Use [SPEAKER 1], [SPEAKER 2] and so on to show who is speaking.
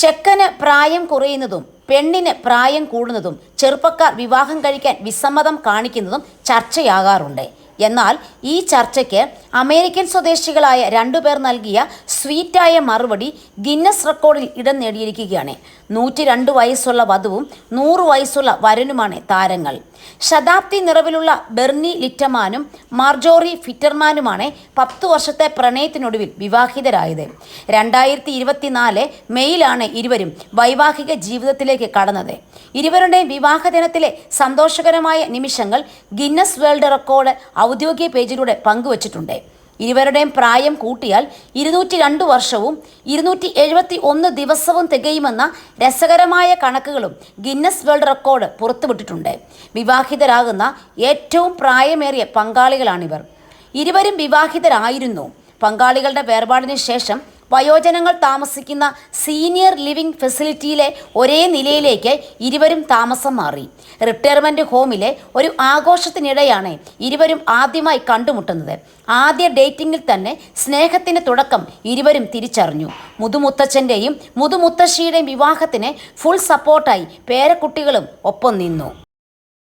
[SPEAKER 1] ചെക്കന് പ്രായം കുറയുന്നതും പെണ്ണിന് പ്രായം കൂടുന്നതും ചെറുപ്പക്കാർ വിവാഹം കഴിക്കാൻ വിസമ്മതം കാണിക്കുന്നതും ചർച്ചയാകാറുണ്ട്. എന്നാൽ ഈ ചർച്ചയ്ക്ക് അമേരിക്കൻ സ്വദേശികളായ രണ്ടുപേർ നൽകിയ സ്വീറ്റായ മറുപടി ഗിന്നസ് റെക്കോർഡിൽ ഇടം നേടിയിരിക്കുകയാണ്. നൂറ്റി രണ്ട് വയസ്സുള്ള വധുവും നൂറ് വയസ്സുള്ള വരനുമാണ് താരങ്ങൾ. ശതാബ്ദി നിറവിലുള്ള ബെർണി ലിറ്റമാനും മാർജോറി ഫിറ്റർമാനുമാണ് പത്ത് വർഷത്തെ പ്രണയത്തിനൊടുവിൽ വിവാഹിതരായത്. രണ്ടായിരത്തി ഇരുപത്തിനാല് മെയ്യിലാണ് ഇരുവരും വൈവാഹിക ജീവിതത്തിലേക്ക് കടന്നത്. ഇരുവരുടെയും വിവാഹ ദിനത്തിലെ സന്തോഷകരമായ നിമിഷങ്ങൾ ഗിന്നസ് വേൾഡ് റെക്കോർഡ് ഔദ്യോഗിക പേജിലൂടെ പങ്കുവച്ചിട്ടുണ്ട്. ഇരുവരുടെയും പ്രായം കൂട്ടിയാൽ ഇരുന്നൂറ്റി രണ്ട് വർഷവും ഇരുന്നൂറ്റി എഴുപത്തി ഒന്ന് ദിവസവും തികയുമെന്ന രസകരമായ കണക്കുകളും ഗിന്നസ് വേൾഡ് റെക്കോർഡ് പുറത്തുവിട്ടിട്ടുണ്ട്. വിവാഹിതരാകുന്ന ഏറ്റവും പ്രായമേറിയ പങ്കാളികളാണിവർ. ഇരുവരും വിവാഹിതരായിരുന്നു. പങ്കാളികളുടെ വേർപാടിന് ശേഷം വയോജനങ്ങൾ താമസിക്കുന്ന സീനിയർ ലിവിംഗ് ഫെസിലിറ്റിയിലെ ഒരേ നിലയിലേക്ക് ഇരുവരും താമസം മാറി. റിട്ടയർമെന്റ് ഹോമിലെ ഒരു ആഘോഷത്തിനിടെയാണ് ഇരുവരും ആദ്യമായി കണ്ടുമുട്ടുന്നത്. ആദ്യ ഡേറ്റിംഗിൽ തന്നെ സ്നേഹത്തിന്റെ തുടക്കം ഇരുവരും തിരിച്ചറിഞ്ഞു. മുതുമുത്തച്ഛന്റെയും മുതുമുത്തശ്ശിയുടെയും വിവാഹത്തിന് ഫുൾ സപ്പോർട്ടായി പേരക്കുട്ടികളും ഒപ്പം നിന്നു.